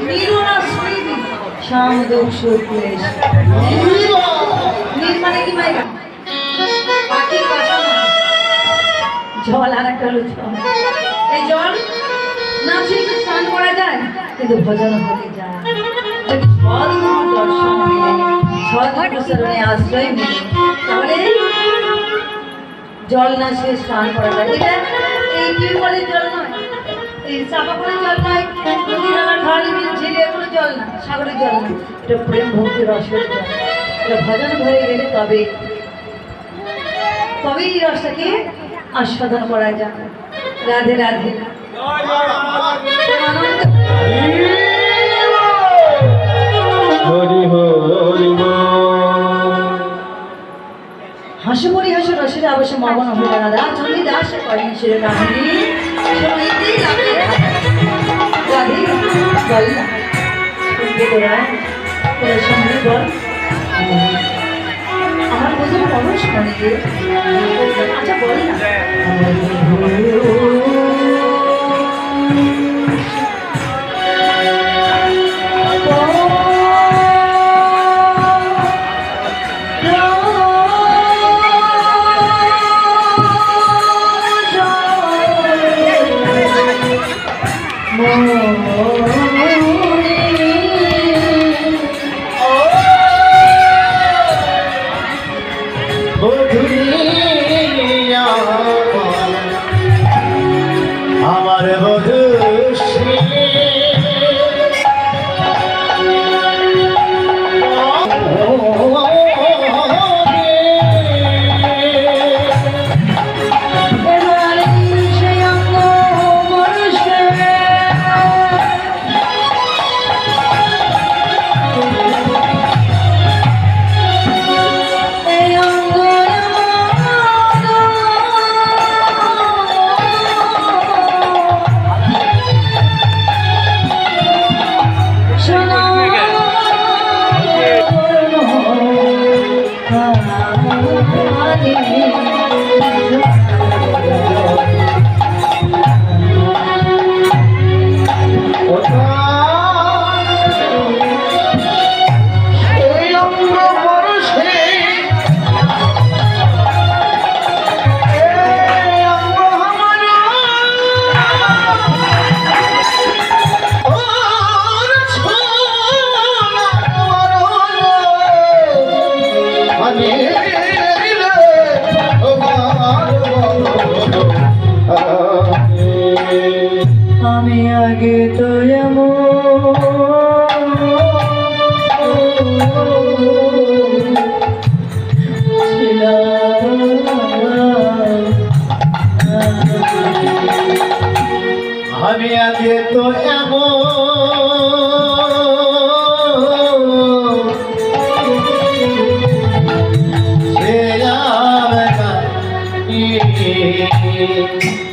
কি। জল আর একটা জল জল না ছেড়ে স্নান করা যায় কিন্তু ভজন হয়ে যায় সদ্গুরুর দর্শন সদ্গুরু আশ্রয় মিলে তাহলে জল না সে স্নান করা যায় এই টিউবওয়েলের জল নয় এই চাপা জল নয় নদী নালা খাল বিল ঝিলে এগুলো জল না সাগরের জল না। এটা প্রেম ভক্তি রসের এটা ভজন হয়ে গেলে তবে এই রসটাকে আস্বাদন করা যায়। রাধে রাধে। হরি হরি হাসি রসের অবশ্য মগন হইল রাধা। চন্ডী দাস করেন সে রাধে বল আমার বোঝার পরশ মানে আমার বধু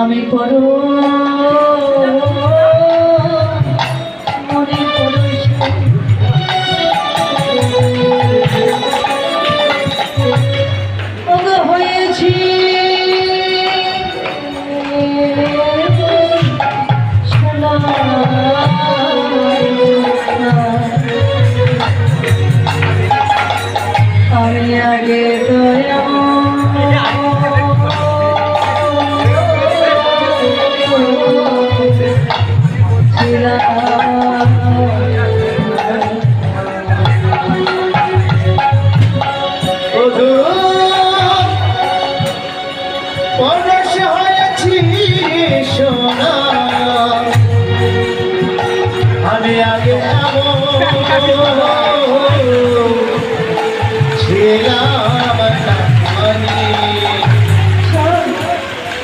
আমি করো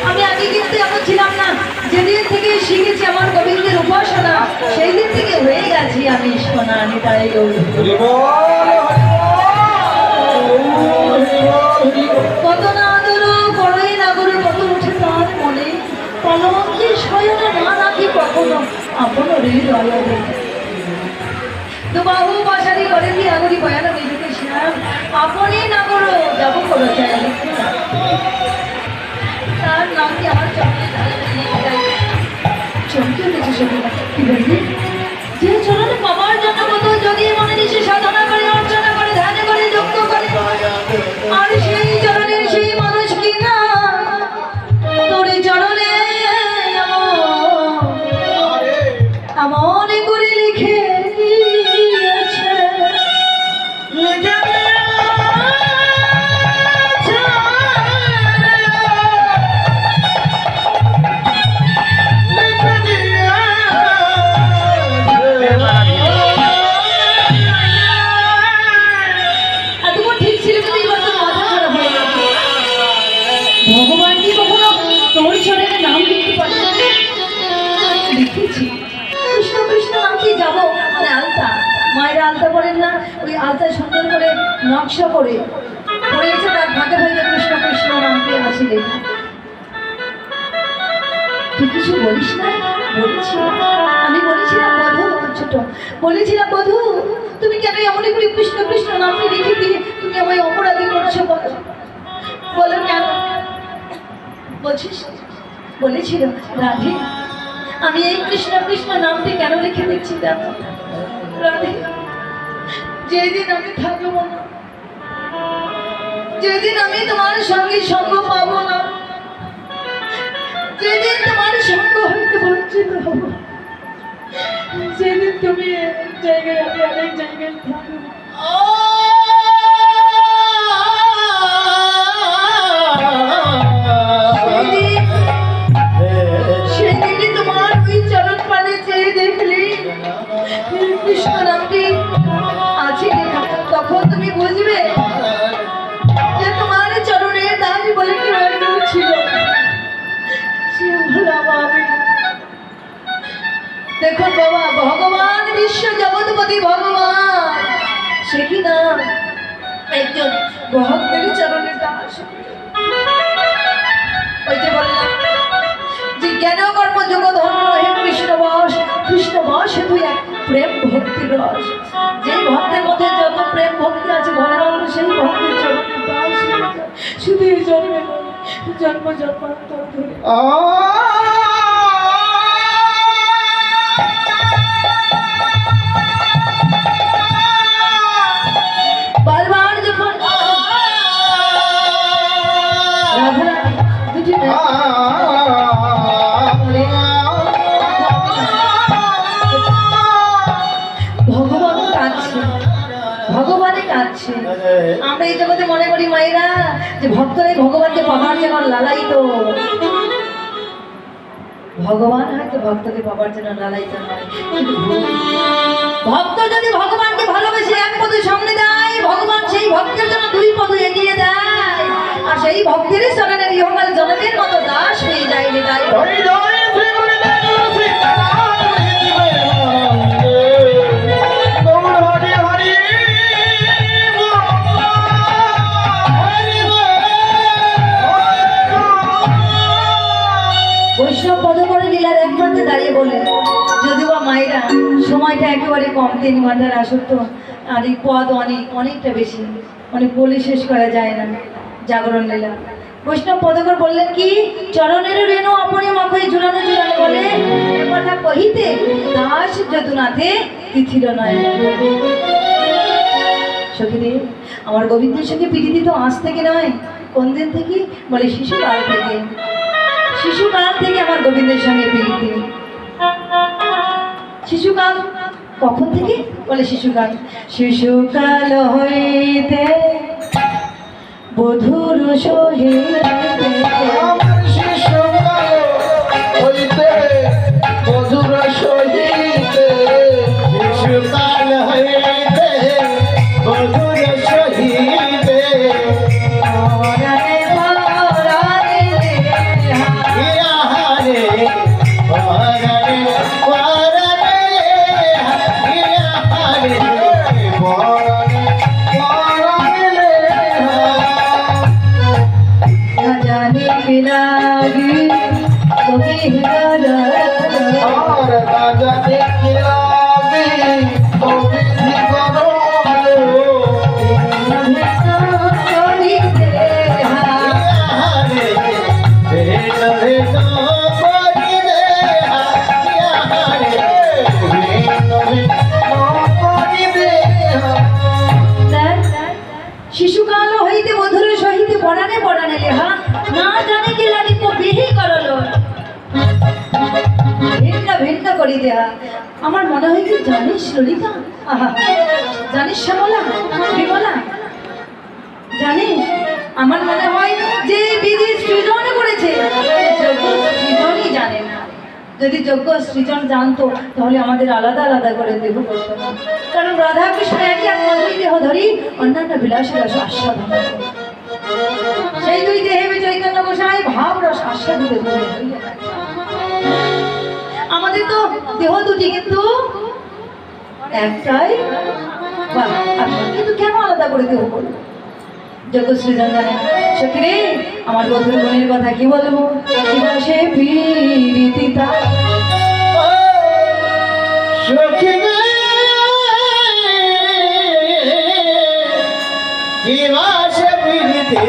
আমি। আগে কিন্তু এমন ছিলাম না যেদিন থেকে শিখেছি আমার গোবিন্দের উপাসনা সেই দিন থেকে হয়ে গেছি আমি সোনা আমি তাই গৌরী হরি বল, হরি বল, হরি বল, হরি বল। কত না আদর করই না করে কত উঠে তার মনে পলমকে শয়নে না রাখি কখনো আপন হৃদয় তো বাহু বাসারি করে দিয়ে আগরি বয়ান আপনি নগর যাব কোনো তার নাম কি? আমার চমকে উঠেছে সেখানে কি বললি? যে ছোট বাবার জন্য কত জগিয়ে মনে তুই কিছু বলিস না? বলেছি আমি বলেছিলাম, বধু, ছোট। বলেছিলাম, বধু, তুমি কেন এমনই করে কৃষ্ণ কৃষ্ণ নামটি লিখে দিয়ে তুমি আমায় অপরাধী করছ বলো? বলো কেন? বলছিস? বলেছিল, রাধে, আমি এই কৃষ্ণ কৃষ্ণ নামটি কেন লিখে দিচ্ছি দেখো? রাধে, যেদিন আমি থাকব না যেদিন আমি তোমার সঙ্গে সঙ্গ পাবো না যেদিন তোমার সঙ্গ হইতে বঞ্চিত হব সেদিন তুমি জায়গায় আমি আরেক জায়গায় থাকব। একজন ভক্তের চরণের দাস ওই যে বললাম যে জ্ঞান কর্ম যোগ ধর্ম নহে, কৃষ্ণ বস কৃষ্ণ বস তুই এক প্রেম ভক্তি রস। যেই ভক্তের মধ্যে যত প্রেম ভক্তি আছে ভগবান সেই ভক্তির চরণের দাস শুধু এই জন্মে জন্ম জন্মান্তর ধরে। যেন লালাইত ভগবান হয়তো ভক্তকে পাবার জন্য লালাইত নয়। ভক্ত যদি ভগবানকে ভালোবেসে এক পদে সামনে দেয়, ভগবান সেই ভক্তের তিন ঘণ্টার আসক্ত আর এই পদ অনেক, অনেকটা বেশি। অনেক বলে শেষ করা যায় না, জাগরণ লীলা। বৈষ্ণব পদকর বললেন কি চরণের রেণু অপরে মাখই জুড়ানো জুড়ানো বলে কথা কহিতে দাস যদুনাথে তিথির নয়। সখীদেব, আমার গোবিন্দের সঙ্গে পিড়িতি তো আজ থেকে নয়, কোন দিন থেকে? বলে শিশুকাল থেকে। শিশুকাল থেকে আমার গোবিন্দের সঙ্গে প্রীতি। শিশুকাল কখন থেকে? বলে শিশুকাল শিশুকাল হইতে বধুর সহিতে राजा করি দেয়া আমার মনে হয় কি, জানিস ললিতা? জানিস শ্যামলা? বিমলা? জানিস? আমার মনে হয় যে বিধি সৃজন করেছে জানে যদি যোগ্য সৃজন জানতো, তাহলে আমাদের আলাদা আলাদা করে না কারণ রাধা কৃষ্ণ একই এক মতই দেহ ধরি, অন্যান্য বিলাসের রস আস্বাদন সেই দুই দেহে চৈতন্য গোসাই ভাব রস আস্বাদিত। আমাদের তো দেহ দুটি, কিন্তু একটাই কিন্তু কেন আলাদা করে দেহ করব যোগ্য সৃজন জানে সখী রে আমার বধুর বোনের কথা কি বলব? সে প্রীতিতা সখিনে দিবাসে পিড়িতে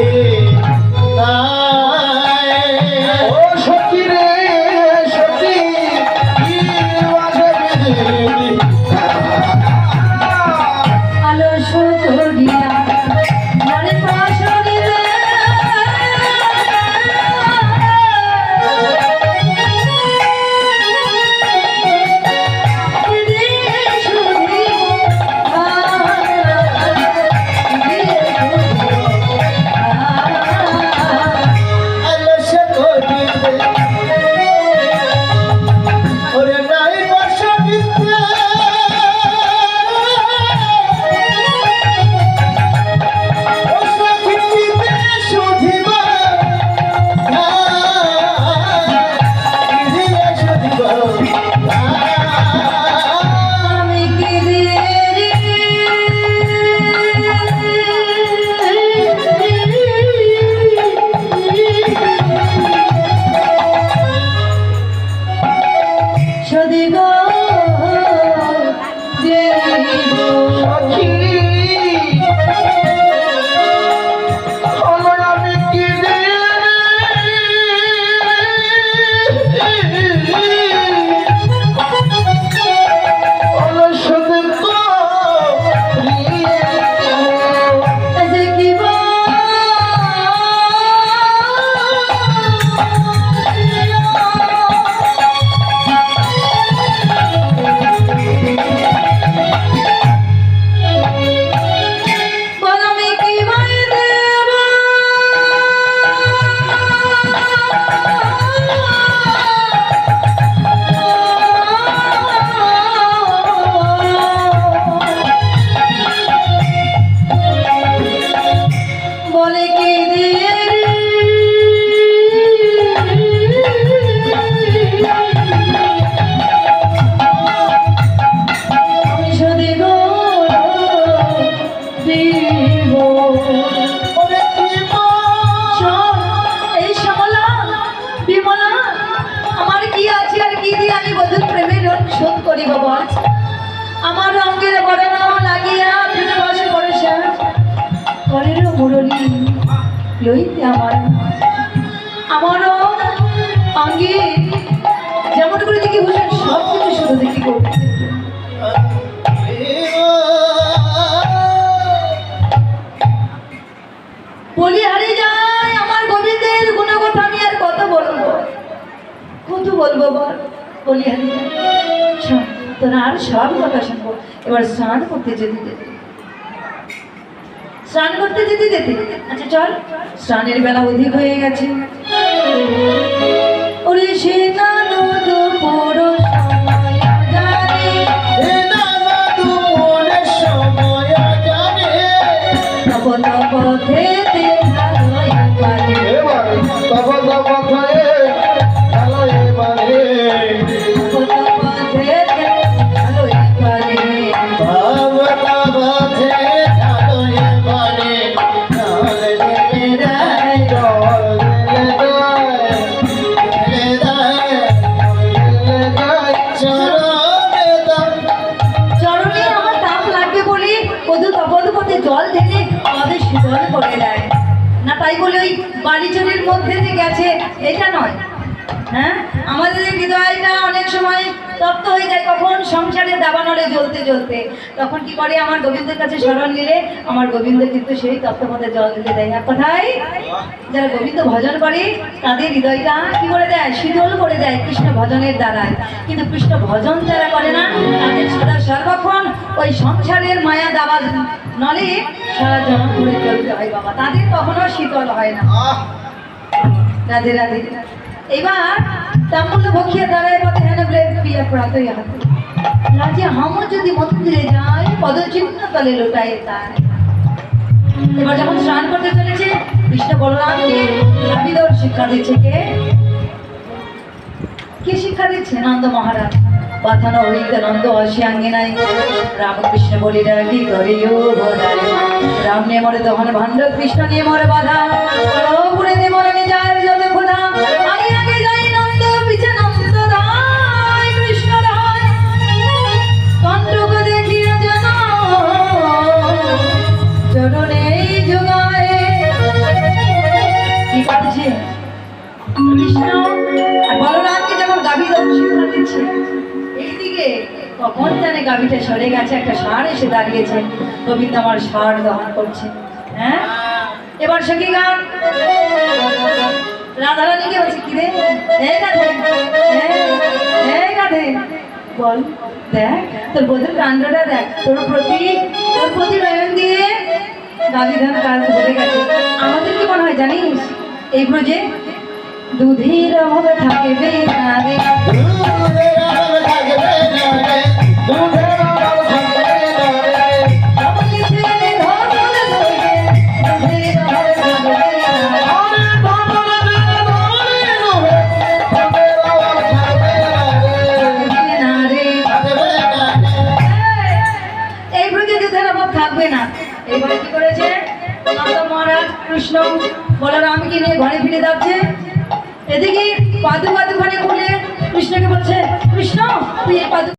শোধ করিব বল আমার অঙ্গের বড় লাগিয়া প্রেমে বসে করে শ্যাম করের মুরলি লইতে আমার আমারও অঙ্গে যেমন করে দেখি ভূষণ সব কিছু শুধু দেখি করতে। বলি হারিয়ে যায় আমার গোবিন্দের গুণগত আমি আর কত বলব? কত বলব বল? বলি শোন, তোর আর সব কথা শুনব। এবার স্নান করতে যেতে যেতে স্নান করতে যেতে যেতে আচ্ছা চল। স্নানের বেলা অধিক হয়ে গেছে। ওরে সে পুরো সময় এটা নয়। হ্যাঁ? আমাদের হৃদয়টা অনেক সময় তপ্ত হয়ে যায় কখন সংসারে দাবানলে জ্বলতে জ্বলতে। তখন কি করে? আমার গোবিন্দের কাছে স্মরণ নিলে আমার গোবিন্দ কিন্তু সেই তপ্তপথে জল দিতে দেয়। না কোথায়, যারা গোবিন্দ ভজন করে, তাদের হৃদয়টা কি করে দেয়? শীতল করে দেয় কৃষ্ণ ভজনের দ্বারায়। কিন্তু কৃষ্ণ ভজন যারা করে না, তাদের সদা সর্বক্ষণ ওই সংসারের মায়া দাবা নলে সারা জনম করে চলতে হয় বাবা। তাদের কখনো শীতল হয় না। রাধে রাধে। এবার তাম্বুল ভক্ষিয়ে দাঁড়ায় পথে হেন বলে প্রিয়া প্রাতই হাতে রাজে হামও যদি মন্দিরে যায়, পদচিহ্ন তলে লোটায় তার। এবার যখন স্নান করতে চলেছে, কৃষ্ণ বলরামকে নাবিদর শিক্ষা দিচ্ছে কে? কে শিক্ষা দিচ্ছে? নন্দ মহারাজ। পাথানো হইতে নন্দ অসিয়াঙ্গে নাই। রামকৃষ্ণ বলিরা কি করিও রাম নিয়ে মরে তখন ভাণ্ড কৃষ্ণ নিয়ে মরে বাধা। এইদিকে কখন জানে গাভীটা সরে গেছে, একটা ষাঁড় এসে দাঁড়িয়েছে। গোবিন্দ আমার ষাঁড় দহন করছে। হ্যাঁ? এবার সে কি গান? রাধারানীকে বলছে কি রে হে গাধে। বল, দেখ, তোর বোধের কাণ্ডটা দেখ। তোর প্রতি তোর প্রতি নয়ন দিয়ে কাজ ধরে গেছে। আমাদের কি মনে হয় জানিস? এই ব্রজে দুধের অভাবে থাকবে না রে